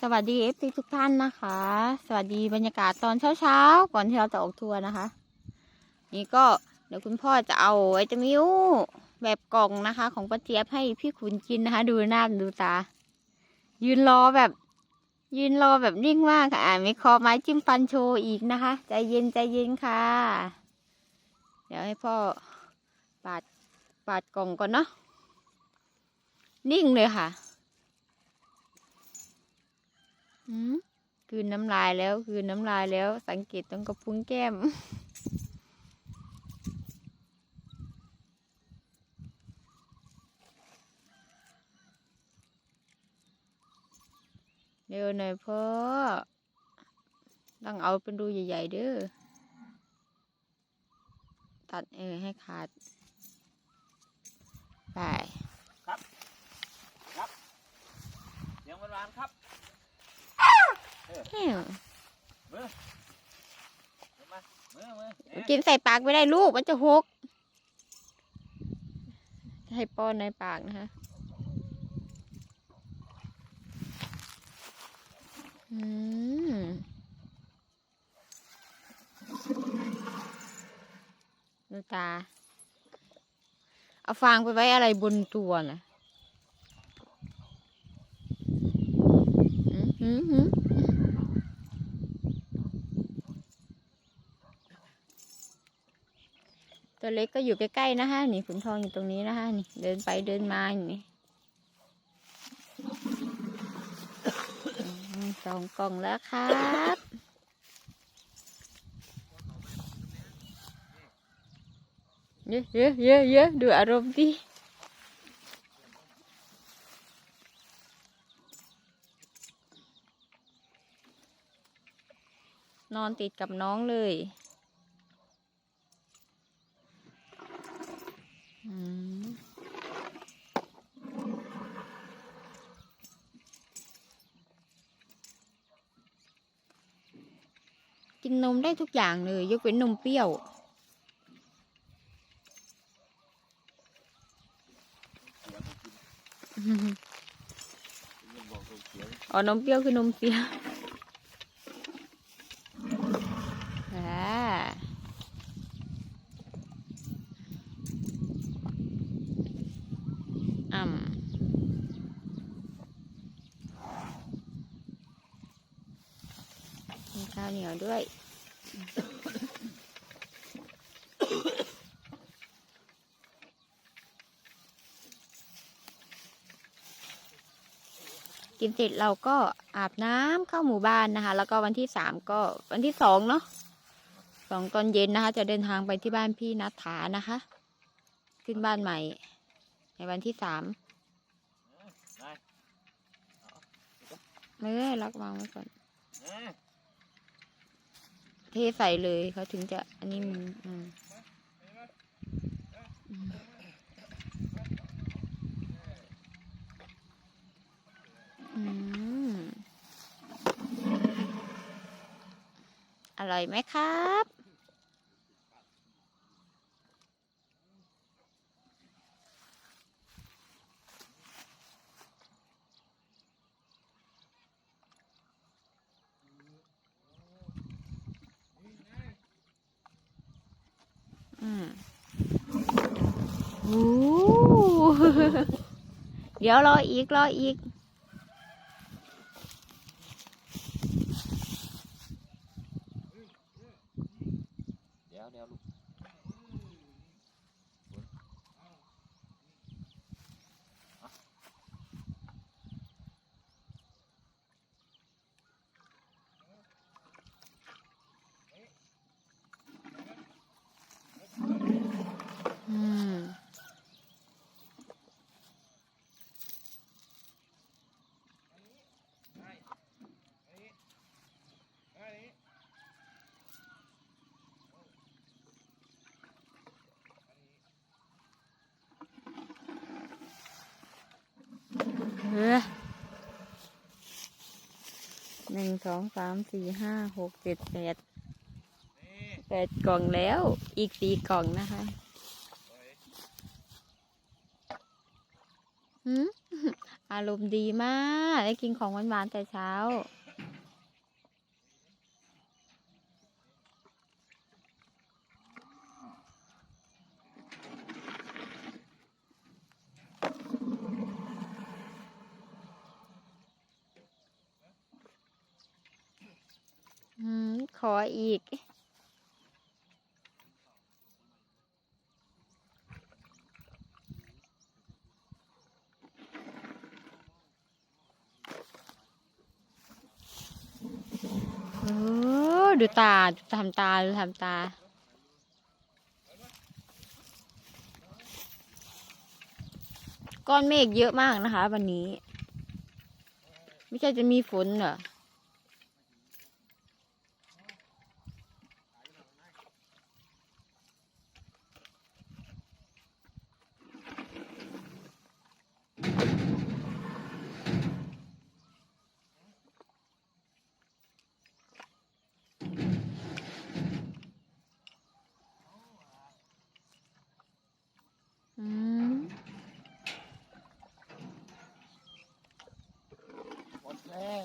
สวัสดีเอฟซีทุกท่านนะคะ สวัสดีบรรยากาศตอนเช้าๆ ก่อนที่เราจะออกทัวร์นะคะ นี่ก็เดี๋ยวคุณพ่อจะเอาไอตามิวแบบกล่องนะคะ ของป้าเจี๊ยบให้พี่ขุนกินนะคะ ดูหน้าดูตา ยืนรอแบบ ยืนรอแบบนิ่งมากค่ะอ่ามีคอไม้จิ้มฟันโชว์อีกนะคะ ใจเย็นใจเย็นค่ะ เดี๋ยวให้พ่อปาดปาดกล่องก่อนเนาะนิ่งเลยค่ะ อืมคืนน้ำลายแล้ว คืนน้ำลายแล้ว สังเกตตรงกระพุ้งแก้ม เร็วหน่อยพ่อต้องเอาเป็นรูใหญ่ ๆ เด้อ ตัดเออให้ขาด ไปเสียงหวานๆครับแม่วมือมามือมือเอ๊ะ กินใส่ปากไม่ได้ลูกมันจะหก ให้ป้อนในปากนะคะอืมดูตา เอาฟางไปไว้อะไรบนตัวน่ะหืมหืมหืม ตัวเล็กก็อยู่ใกล้ๆนะคะนี่ขุนทองอยู่ตรงนี้นะคะนี่เดินไปเดินมาอย่างนี้สองกล่องแล้วครับเยอะเยอะเยอะเยอะดูอารมณ์ดินอนติดกับน้องเลย กินนมได้ทุกอย่างเลย ยกเว้นนมเปรี้ยวบอกตัวเขียวอ๋อนมเปรี้ยวคือนมเปรี้ยวอ่าอ่ำมีข้าวเหนียวด้วย กินเสร็จเราก็อาบน้ำเข้าหมู่บ้านนะคะ แล้วก็วันที่สามก็วันที่สองเนาะสองตอนเย็นนะคะ จะเดินทางไปที่บ้านพี่นัทธานะคะ ขึ้นบ้านใหม่ ในวันที่สามเมื่อล็อกวางไว้ก่อนเอ๊ะเทใส่เลยเขาถึงจะอันนี้มันอืมอืมอืมอ ร่อยไหมครับ อืมโอ้เดี๋ยวรออีก รออีก เดี๋ยวเดี๋ยวลูก อืม เออ หนึ่งสองสามสี่ห้าหกเจ็ดแปดแปดกล่องแล้ว อีกสี่กล่องนะคะหืมอารมณ์ดีมาก ได้กินของหวานๆแต่เช้า อืม ข ออีก โอ้ดูตา ดูทำตา ดูทำตาก้อนเมฆเยอะมากนะคะ วันนี้ ไม่ใช่จะมีฝนเหรอ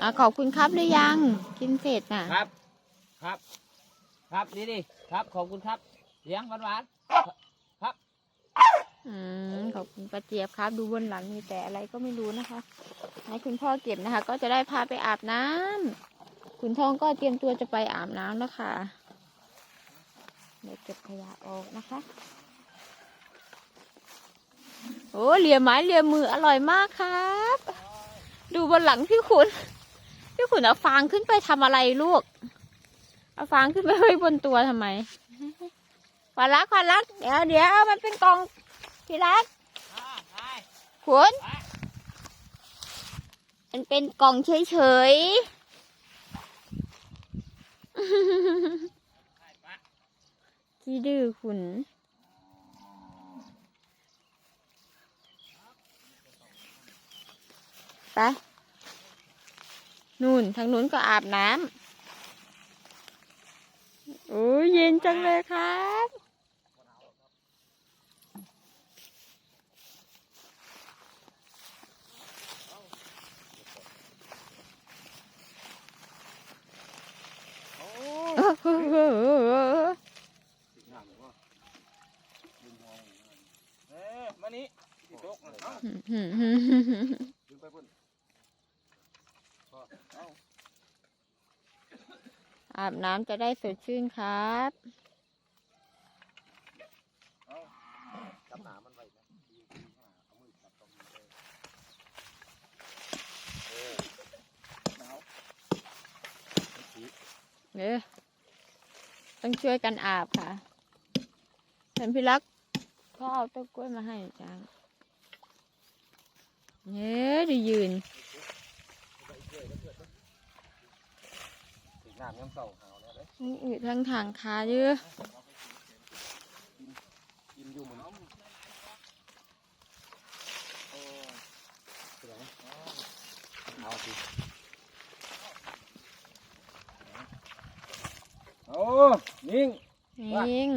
อะขอบคุณครับหรือยัง กินเสร็จน่ะ ครับ ครับ ครับนี่ดิครับขอบคุณครับเลี้ยงหวานหวานอืมขอบคุณป้าเจี๊ยบครับ ดูบนหลังมีแต่อะไรก็ไม่รู้นะคะ ให้คุณพ่อเก็บนะคะ ก็จะได้พาไปอาบน้ำคุณทองก็เตรียมตัวจะไปอาบน้ำแล้วค่ะเดี๋ยวเก็บขยะออกนะคะโอ้เหลียไม้เหลียมืออร่อยมากครับ ดูบนหลังพี่ขุน พี่ขุนเอาฟางขึ้นไปทำอะไรลูก เอาฟางขึ้นไปไว้บนตัวทำไมขวัญรักขวัญรักเดี๋ยวเดี๋ยวมันเป็นกล่องพี่รักขุนมันเป็นกล่องเฉยไปไปๆขี้ดื้อขุน ไป นู่นทางนู้นก็อาบน้ำโอ้ยเย็นจังเลยครับโอ้โอ้โหเอ้ยมานี่ที่ตกน่ะเอ้า ดึงไปพุ่นพ อเอ้าอาบน้ำจะได้สดชื่นครับเอ้าจับหนามันไว้นะดีดีข้างหน้าเอามือจับตรงนี้เลยเออหนาวสีเออต้องช่วยกันอาบค่ะเห็นพี่รักเขาเอาต้นกล้วยมาให้จังเย้ดูยืน น้ำยังเศร้าหาวแล้วเลยนี่อยู่ทางทางขาเยอะกินอยู่เหมือนโอ้เสือเอาสิโอ้นิ่งนิ่ง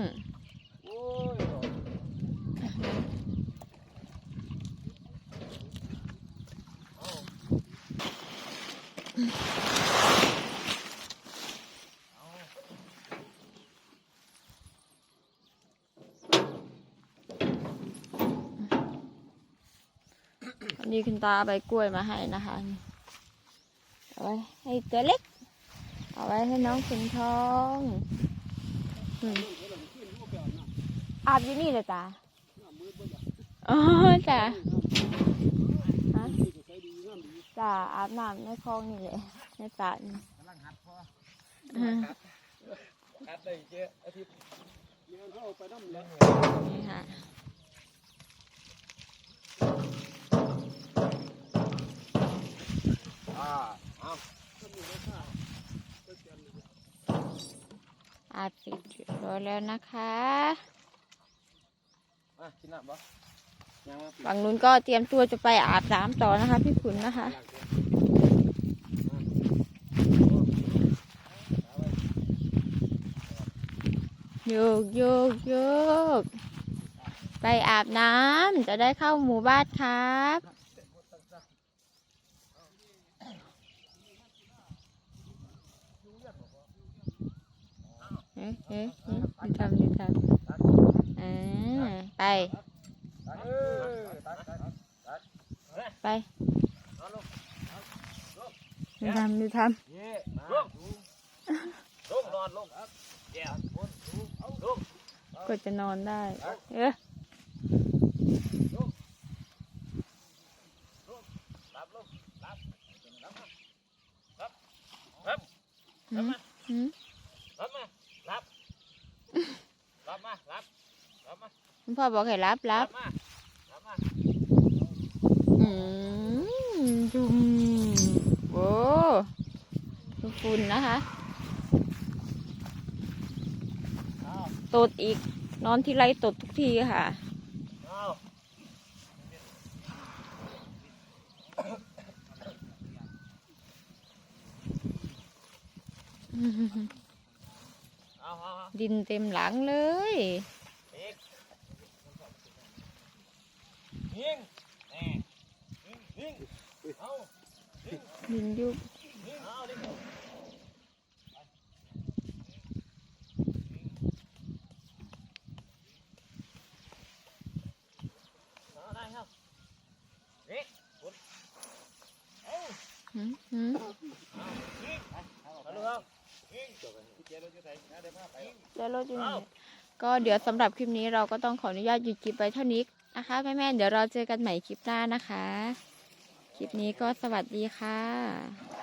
นนี้คุณตาใบกล้วยมาให้นะคะเอาไว้ให้ตัวเล็ก เอาไว้ให้น้องขุนทองอาบอยู่นี่เลยจ้าอ๋อจ้าฮะจ้าอาบน้ำในคลองนี่แหละในสระนี่กำลังหัดพออืมหัดเลยเจ๊อาทิตย์นี่ค่ะ อ่าเอาอาบเสร็จเรียบร้อยแล้วนะคะมากินน้ำบ่ฝั่งนู้นก็เตรียมตัวจะไปอาบน้ำต่อนะคะ พี่ขุนนะคะโยกโยกโยกไปอาบน้ำจะได้เข้าหมู่บ้านครับ เอ๊ะเอ๊ะดูทำดูทำอ่าไป ไปดูทำดูทำก็จะนอนได้ เอ๊ะรับลงรับรับมารับรับหืมหืม รับมารับรับมารับรับมาคุณพ่อบอกให้รับรับมารับมาอืมจุ่มโอ้ดูฝุ่นนะคะ เอาตดอีกนอนทีไรตดทุกทีค่ะ เอา ดินเต็มหลังเลยอีกยิงแน่ยิงยิงเอาดินยุบยิงเอาดิเอาได้ครับนี่กดเอาหืมหืม ยิงเอาลูกเอายิงจบกัน เจ๊รถจะใส่นะเดี๋ยวมาไปแล้วรถอยู่ไหนก็เดี๋ยวสำหรับคลิปนี้เราก็ต้องขออนุญาตหยุดคลิปไปเท่านี้นะคะแม่ๆเดี๋ยวเราเจอกันใหม่คลิปหน้านะคะ คลิปนี้ก็สวัสดีค่ะ